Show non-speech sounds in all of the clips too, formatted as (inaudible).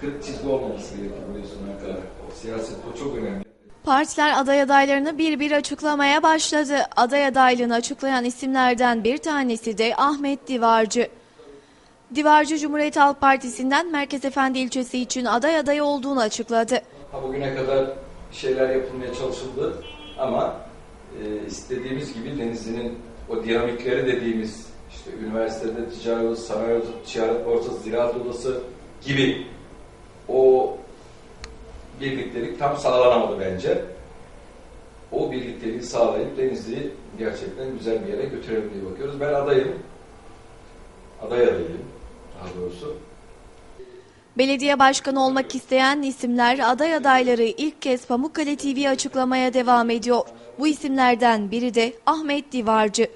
Kırk çizgi olmaması gerekiyor biliyorsun. O siyaset o çok önemli. Partiler aday adaylarını bir bir açıklamaya başladı. Aday adaylığını açıklayan isimlerden bir tanesi de Ahmet Divarcı. Divarcı Cumhuriyet Halk Partisi'nden Merkez Efendi ilçesi için aday adayı olduğunu açıkladı. Ha, bugüne kadar şeyler yapılmaya çalışıldı ama e, istediğimiz gibi Denizli'nin o dinamikleri dediğimiz işte üniversitede ticaret odası, sanayi odası, ticaret borsası, ziraat odası gibi o birliktelik tam sağlanamadı bence. O birlikteliği sağlayıp Denizli'yi gerçekten güzel bir yere götürelim diye bakıyoruz. Ben adayım. Aday adayım daha doğrusu. Belediye başkanı olmak isteyen isimler aday adayları ilk kez Pamukkale TV açıklamaya devam ediyor. Bu isimlerden biri de Ahmet Divarcı.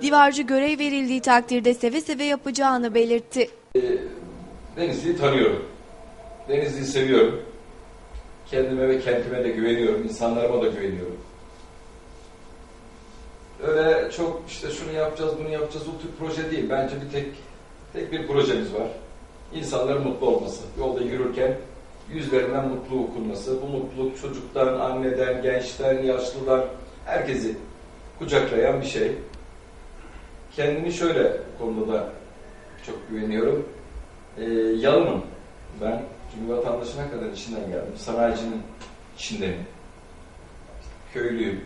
Divarcı görev verildiği takdirde seve seve yapacağını belirtti. Denizli'yi tanıyorum. Denizli'yi seviyorum. Kendime ve kentime de güveniyorum. insanlarıma da güveniyorum. Öyle çok işte şunu yapacağız, bunu yapacağız o tür proje değil. Bence bir tek tek bir projemiz var. İnsanların mutlu olması. Yolda yürürken yüzlerinden mutlu okunması. Bu mutluluk çocuktan, anneden, gençten, yaşlıdan herkesi kucaklayan bir şey. Kendimi şöyle konuda da çok güveniyorum. Ee, yalınım. Ben çünkü vatandaşına kadar içinden geldim. Sanayicinin içindenim. Köylüyüm.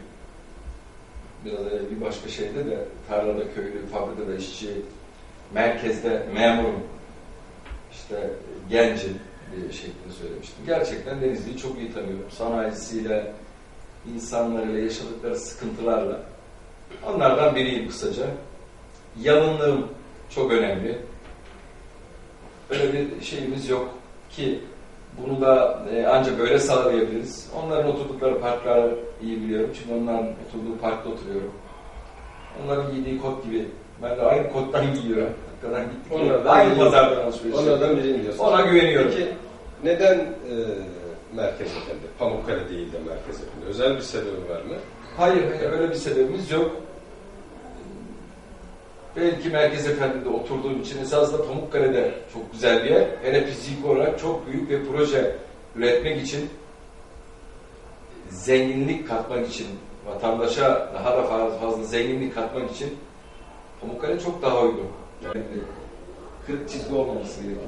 Biraz evvel bir başka şeyde de tarlada köylü, fabrikada işçi, merkezde memurum. İşte gencim bir şeklinde söylemiştim. Gerçekten Denizli'yi çok iyi tanıyorum. Sanayisiyle, insanlarıyla, yaşadıkları sıkıntılarla. Onlardan biriyim kısaca. Yalınlığım çok önemli. Öyle bir şeyimiz yok ki bunu da e, ancak böyle sağlayabiliriz. Onların oturdukları parkları iyi biliyorum. Çünkü onların oturduğu parkta oturuyorum. Onların giydiği kot gibi. Ben de aynı kottan (laughs) giyiyorum. Hakikaten gittik. Onlardan aynı pazardan alışveriş Onlardan yapıyorum. biriyim diyorsun. Ona güveniyorum. Peki neden e, Merkez Efendi, Pamukkale değil de Merkez Efendi? Özel bir sebebi var mı? Hayır, hayır öyle bir sebebimiz yok. Belki Merkez Efendi'de oturduğum için esasında Pamukkale'de çok güzel bir yer. Hele fizik olarak çok büyük bir proje üretmek için zenginlik katmak için vatandaşa daha da fazla zenginlik katmak için Pamukkale çok daha uygun. Yani 40 çizgi olmaması gerekiyor.